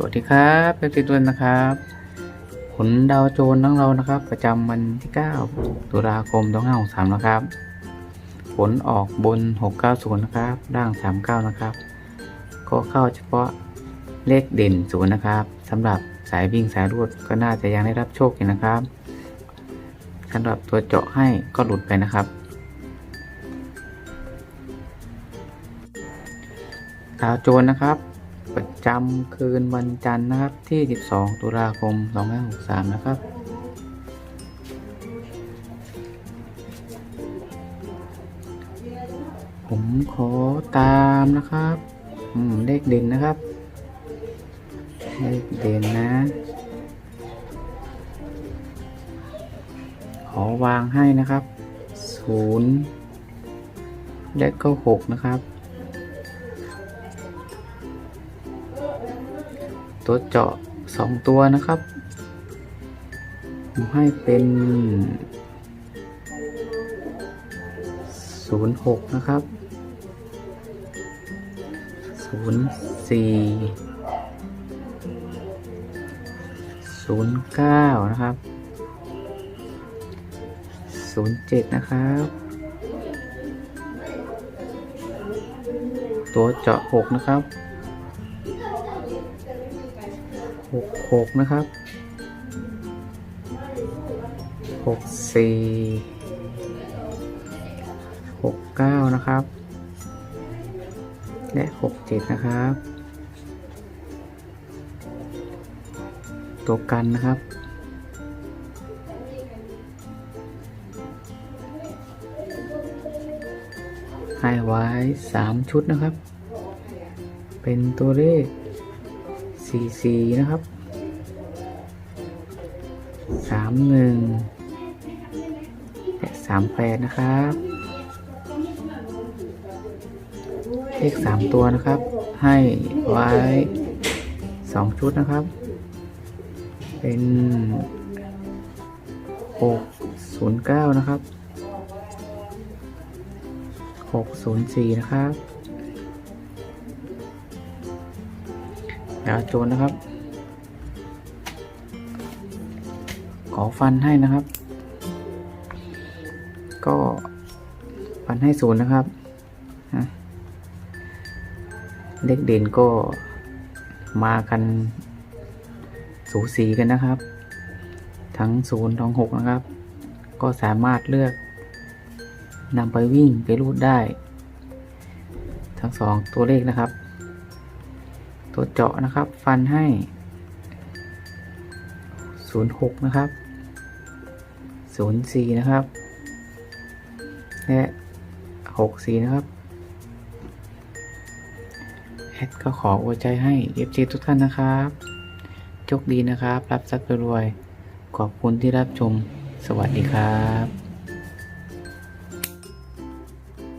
สวัสดีครับเอฟซีทุกท่นนะครับ ผลดาวโจนส์ของเรานะครับ ประจำวันที่ 9 ตุลาคม2563นะครับ ผลออกบน 690 นะครับล่าง 39 นะครับ ก็เข้าเฉพาะเลขเด่นศูนย์นะครับสำหรับสายวิ่งสายรูดก็น่าจะยังได้รับโชคอยู่นะครับสำหรับตัวเจาะให้ก็หลุดไปนะครับดาวโจนนะครับ ประจำคืนวันจันทร์นะครับที่ 12 ตุลาคม 2563 นะครับ ผมขอตามนะครับอืมเลขเด่นนะครับ เลขเด่นนะ ขอวางให้นะครับ 0 และก็ 6 นะครับ ตัวเจาะสองตัวนะครับผมให้เป็นศูนย์หกนะครับศูนย์สี่ศูนย์เก้านะครับศูนย์เจ็ดนะครับ ตัวเจาะหกนะครับ หกหกนะครับหกสี่หกเก้านะครับ และหกเจ็ดนะครับ ตัวกันนะครับให้ไว้สามชุดนะครับ เป็นตัวเลข สี่สี่นะครับสามหนึ่งและสามแปดนะครับเลขสามตัวนะครับ ให้ไว้สองชุดนะครับ เป็นหกศูนย์เก้านะครับหกศูนย์สี่นะครับ ดาวโจนนะครับ ขอฟันให้นะครับ ก็ฟันให้ศูนย์นะครับเลขเด่นก็มากันสูสีกันนะครับ ทั้งศูนย์ทั้งหกนะครับ ก็สามารถเลือกนำไปวิ่งไปรูดได้ ทั้งสองตัวเลขนะครับ ตัวเจาะนะครับ ฟันให้ 06 นะครับ 04 นะครับ และ 64 นะครับ แอดก็ขออวยใจให้ FC ทุกท่านนะครับโชคดีนะครับ รับทรัพย์รวย ขอบคุณที่รับชม สวัสดีครับ